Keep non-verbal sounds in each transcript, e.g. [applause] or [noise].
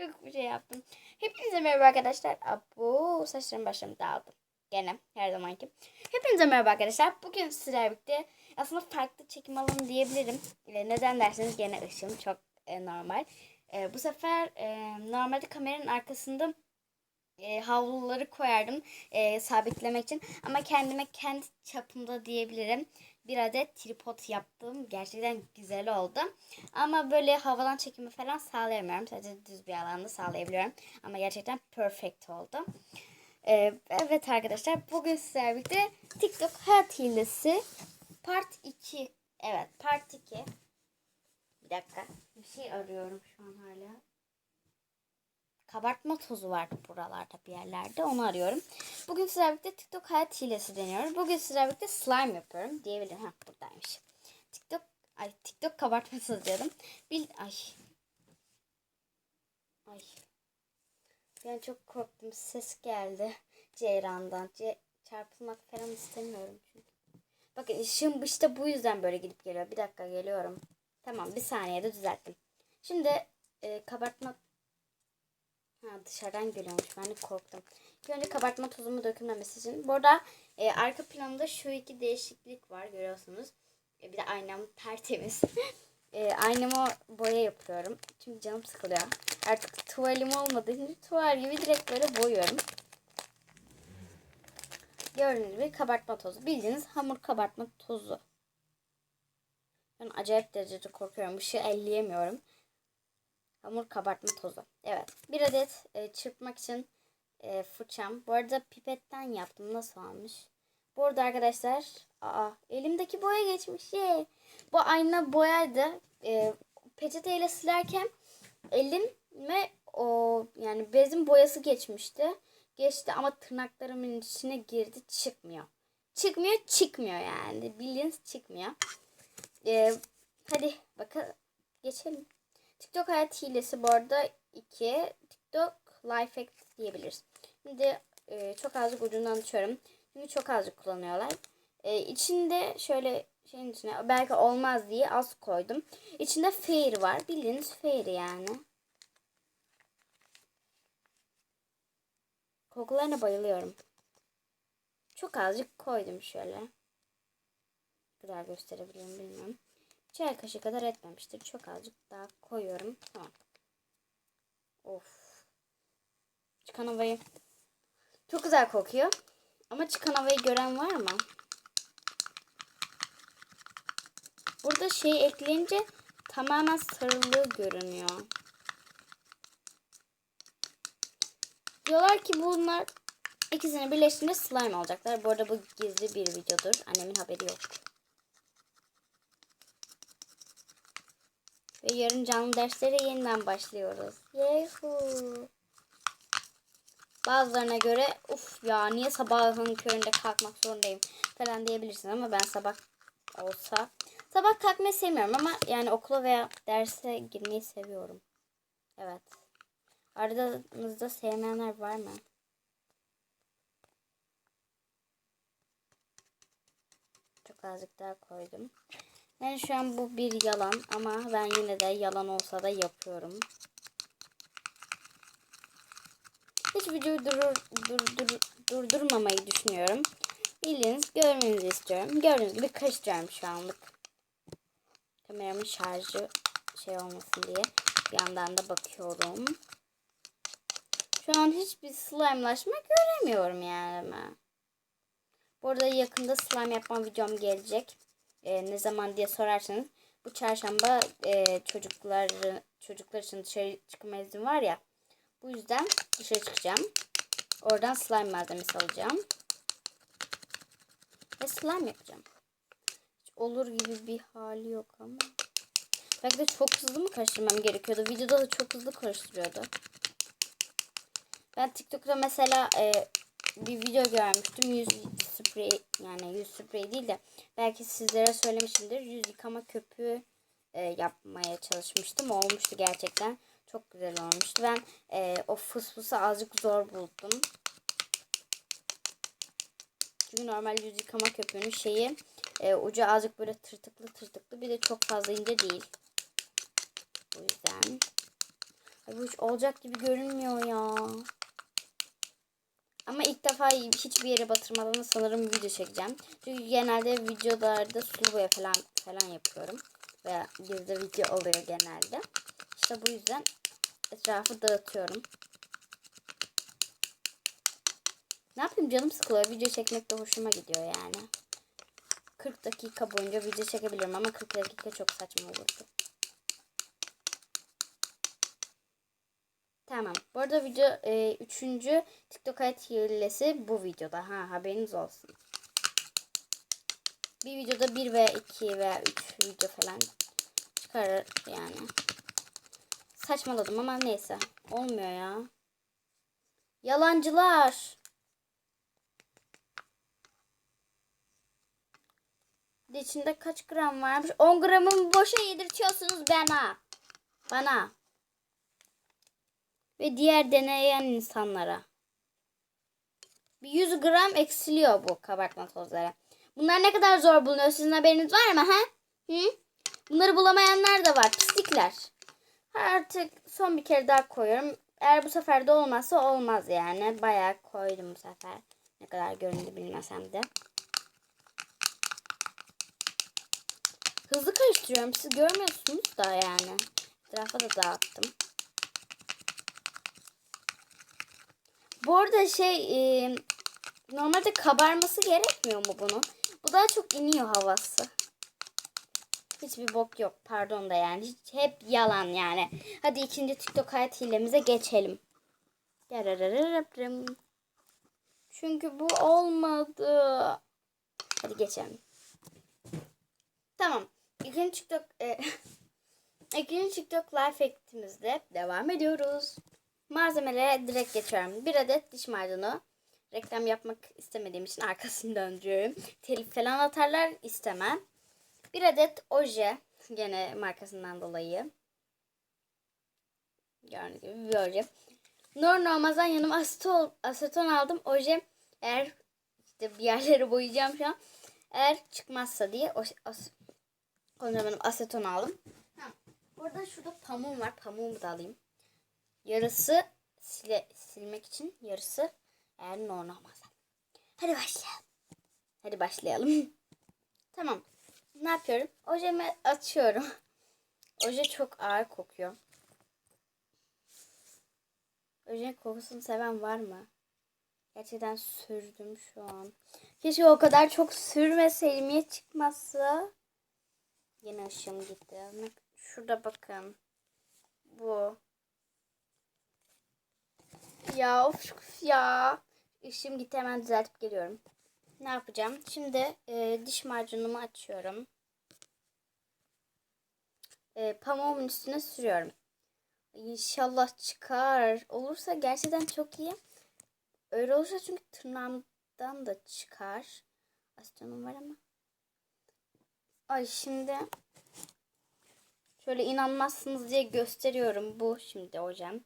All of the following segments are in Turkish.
Çok bir şey yaptım. Hepinize merhaba arkadaşlar. Abo saçlarım başlarım dağıldı. Gene her zamanki. Hepinize merhaba arkadaşlar. Bugün sizlerle birlikte aslında farklı çekim alanı diyebilirim. E, neden derseniz gene ışığım çok e, normal. E, bu sefer e, normalde kameranın arkasında e, havluları koyardım e, sabitlemek için. Ama kendime kendi çapımda diyebilirim. Bir adet tripod yaptım. Gerçekten güzel oldu. Ama böyle havadan çekimi falan sağlayamıyorum. Sadece düz bir alanda sağlayabiliyorum. Ama gerçekten perfect oldu. Ee, evet arkadaşlar bugün sizlerle birlikte TikTok hayat hilesi part 2. Evet part 2. Bir dakika. Bir şey arıyorum şu an hala. Kabartma tozu vardı buralarda bir yerlerde. Onu arıyorum. Bugün sizlerle birlikte TikTok hayat hilesi deniyorum. Bugün sizlerle birlikte slime yapıyorum diyebilirim. Ha buradaymış. TikTok ay TikTok kabartma tozu diyordum. Bil ay. Ay. Ben çok korktum. Ses geldi. Ceyran'dan. Ce çarpılmak falan istemiyorum çünkü. Bakın ışığım işte bu yüzden böyle gidip geliyor. Bir dakika geliyorum. Tamam bir saniyede düzelttim. Şimdi e, kabartma Ha dışarıdan geliyormuş. Ben de korktum. İlk önce kabartma tozumu dökülmemesi için. Burada e, arka planımda şu iki değişiklik var görüyorsunuz. E, bir de aynam tertemiz. [laughs] e, aynama boya yapıyorum. Çünkü canım sıkılıyor. Artık tuvalim olmadığı için tuval gibi direkt böyle boyuyorum. Gördüğünüz gibi kabartma tozu. Bildiğiniz hamur kabartma tozu. Ben acayip derecede korkuyorum. Işığı elleyemiyorum. Hamur kabartma tozu. Evet. Bir adet e, çırpmak için e, fırçam. Bu arada pipetten yaptım. Nasıl olmuş? Bu arada arkadaşlar aa, elimdeki boya geçmiş. Ye. Bu ayna boyaydı. E, peçeteyle silerken elime o yani bezin boyası geçmişti. Geçti ama tırnaklarımın içine girdi. Çıkmıyor. Çıkmıyor çıkmıyor yani. Bildiğiniz çıkmıyor. E, hadi bakalım. Geçelim. TikTok hayat hilesi bu arada 2. TikTok life hack diyebiliriz. Şimdi e, çok azıcık ucundan açıyorum. Çünkü çok azıcık kullanıyorlar. E, içinde şöyle şeyin içine belki olmaz diye az koydum. İçinde fair var. Bildiğiniz fair yani. Kokularına bayılıyorum. Çok azıcık koydum şöyle. Ne kadar gösterebilirim bilmiyorum. Çay kaşığı kadar etmemiştir. Çok azıcık daha koyuyorum. Tamam. Of. Çıkan havayı. Çok güzel kokuyor. Ama çıkan havayı gören var mı? Burada şey ekleyince tamamen sarılığı görünüyor. Diyorlar ki bunlar ikisini birleştirince slime olacaklar. Bu arada bu gizli bir videodur. Annemin haberi yok. Ve yarın canlı derslere yeniden başlıyoruz. Yehu. Bazılarına göre uf ya niye sabahın köründe kalkmak zorundayım falan diyebilirsin ama ben sabah olsa sabah kalkmayı sevmiyorum ama yani okula veya derse girmeyi seviyorum. Evet. Aranızda sevmeyenler var mı? Çok azıcık daha koydum. Yani şu an bu bir yalan ama ben yine de yalan olsa da yapıyorum. Hiç videoyu durur, dur, dur, durdurmamayı düşünüyorum. Bildiğiniz görmenizi istiyorum. Gördüğünüz gibi karıştırıyorum şu anlık. Kameramın şarjı şey olmasın diye bir yandan da bakıyorum. Şu an hiçbir slime'laşma göremiyorum yani ben. Bu arada yakında slime yapma videom gelecek e, ne zaman diye sorarsanız bu çarşamba e, çocuklar çocuklar için dışarı çıkma izin var ya. Bu yüzden dışarı çıkacağım. Oradan slime malzemesi alacağım. Ve slime yapacağım. Hiç olur gibi bir hali yok ama. Belki de çok hızlı mı karıştırmam gerekiyordu. Videoda da çok hızlı karıştırıyordu. Ben TikTok'ta mesela e, bir video görmüştüm. Yüz sprey yani yüz sprey değil de belki sizlere söylemişimdir. Yüz yıkama köpüğü e, yapmaya çalışmıştım. Olmuştu gerçekten. Çok güzel olmuştu. Ben e, o fısfısı azıcık zor buldum. Çünkü normal yüz yıkama köpüğünün şeyi e, ucu azıcık böyle tırtıklı tırtıklı bir de çok fazla ince değil. O yüzden Ay, bu hiç olacak gibi görünmüyor ya. Ama ilk defa hiçbir yere batırmadan sanırım video çekeceğim. Çünkü genelde videolarda sulu boya falan falan yapıyorum. Veya gizli video oluyor genelde. İşte bu yüzden etrafı dağıtıyorum. Ne yapayım canım sıkılıyor. Video çekmek de hoşuma gidiyor yani. 40 dakika boyunca video çekebilirim ama 40 dakika çok saçma olurdu. Tamam. Bu arada video e, üçüncü TikTok hayat hilesi bu videoda. Ha haberiniz olsun. Bir videoda bir veya iki veya üç video falan çıkarır yani. Saçmaladım ama neyse. Olmuyor ya. Yalancılar. İçinde kaç gram varmış? 10 gramımı boşa yedirtiyorsunuz bana. Bana. Ve diğer deneyen insanlara. Bir 100 gram eksiliyor bu kabartma tozları. Bunlar ne kadar zor bulunuyor? Sizin haberiniz var mı? He? Hı? Bunları bulamayanlar da var. Pislikler. Artık son bir kere daha koyuyorum. Eğer bu sefer de olmazsa olmaz yani. Bayağı koydum bu sefer. Ne kadar göründü bilmesem de. Hızlı karıştırıyorum. Siz görmüyorsunuz da yani. Etrafa da dağıttım. Bu arada şey e, normalde kabarması gerekmiyor mu bunun? Bu daha çok iniyor havası. Hiçbir bok yok. Pardon da yani. Hiç, hep yalan yani. Hadi ikinci TikTok hayat hilemize geçelim. Çünkü bu olmadı. Hadi geçelim. Tamam. İkinci TikTok e, [laughs] ikinci TikTok live actimizde devam ediyoruz. Malzemelere direkt geçiyorum. Bir adet diş macunu. Reklam yapmak istemediğim için arkasını [laughs] döndürüyorum. Telif falan atarlar istemem. Bir adet oje. Gene markasından dolayı. Gördüğünüz gibi bir oje. Nur Normaz'dan yanıma aseton, aseton aldım. Oje eğer işte bir yerleri boyayacağım şu an. Eğer çıkmazsa diye o, as, aseton aldım. Ha, burada şurada pamuğum var. Pamuğumu da alayım. Yarısı sile, silmek için yarısı eğer normal olmaz. Hadi başlayalım. Hadi başlayalım. [laughs] tamam. Ne yapıyorum? Ojemi açıyorum. [laughs] Oje çok ağır kokuyor. Ojenin kokusunu seven var mı? Gerçekten sürdüm şu an. Keşke o kadar çok sürmeseydim. Niye çıkmazsa? Yine ışığım gitti. Şurada bakın. Bu. Ya of ya. İşim gitti hemen düzeltip geliyorum. Ne yapacağım? Şimdi e, diş macunumu açıyorum. E, pamuğumun üstüne sürüyorum. İnşallah çıkar. Olursa gerçekten çok iyi. Öyle olursa çünkü tırnağımdan da çıkar. Asitonum var ama. Ay şimdi şöyle inanmazsınız diye gösteriyorum. Bu şimdi hocam.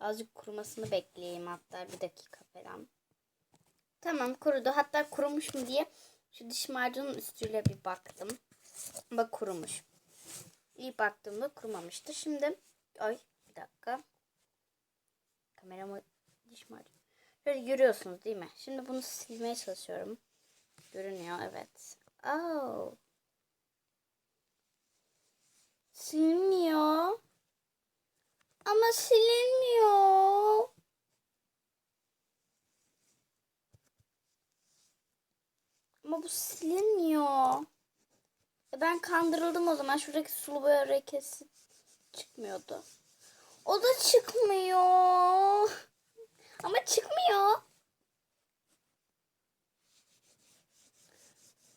Azıcık kurumasını bekleyeyim hatta bir dakika falan. Tamam kurudu. Hatta kurumuş mu diye şu diş macunun üstüyle bir baktım. Bak kurumuş. İyi baktığımda kurumamıştı. Şimdi ay bir dakika. Kameramı diş macunu. Böyle görüyorsunuz değil mi? Şimdi bunu silmeye çalışıyorum. Görünüyor evet. Oh. Silmiyor. Ama silinmiyor. Ama bu silinmiyor. E ben kandırıldım o zaman. Şuradaki sulu boya lekesi çıkmıyordu. O da çıkmıyor. Ama çıkmıyor.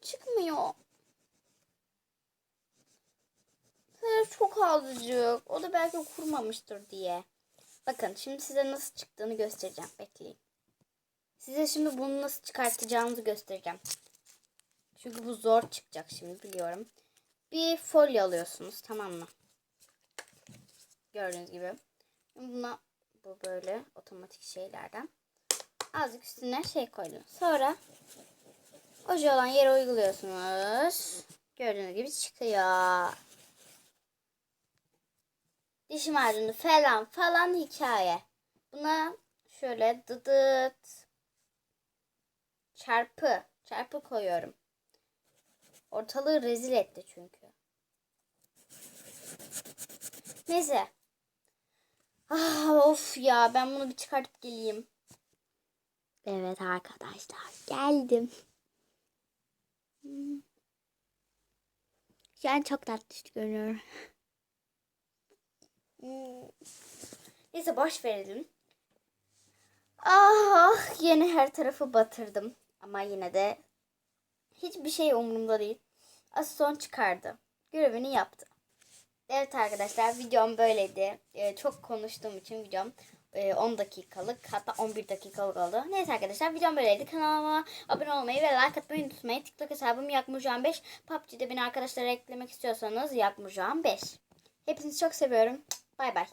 Çıkmıyor. Sadece çok azıcık. O da belki kurmamıştır diye. Bakın şimdi size nasıl çıktığını göstereceğim. Bekleyin. Size şimdi bunu nasıl çıkartacağınızı göstereceğim. Çünkü bu zor çıkacak şimdi biliyorum. Bir folyo alıyorsunuz tamam mı? Gördüğünüz gibi. Buna bu böyle otomatik şeylerden. Azıcık üstüne şey koydum. Sonra oje olan yere uyguluyorsunuz. Gördüğünüz gibi çıkıyor. diş macunu falan falan hikaye. Buna şöyle dıdıt çarpı çarpı koyuyorum. Ortalığı rezil etti çünkü. Neyse. Ah, of ya ben bunu bir çıkartıp geleyim. Evet arkadaşlar geldim. Şu an çok tatlı görünüyor. Neyse boş verelim. Ah yine her tarafı batırdım. Ama yine de hiçbir şey umurumda değil. Az son çıkardı. Görevini yaptı. Evet arkadaşlar videom böyleydi. Ee, çok konuştuğum için videom e, 10 dakikalık hatta 11 dakikalık oldu. Neyse arkadaşlar videom böyleydi. Kanalıma abone olmayı ve like atmayı unutmayın. TikTok hesabım Yakmurcan 5. PUBG'de beni arkadaşlara eklemek istiyorsanız Yakmurcan 5. Hepinizi çok seviyorum. Bay bay.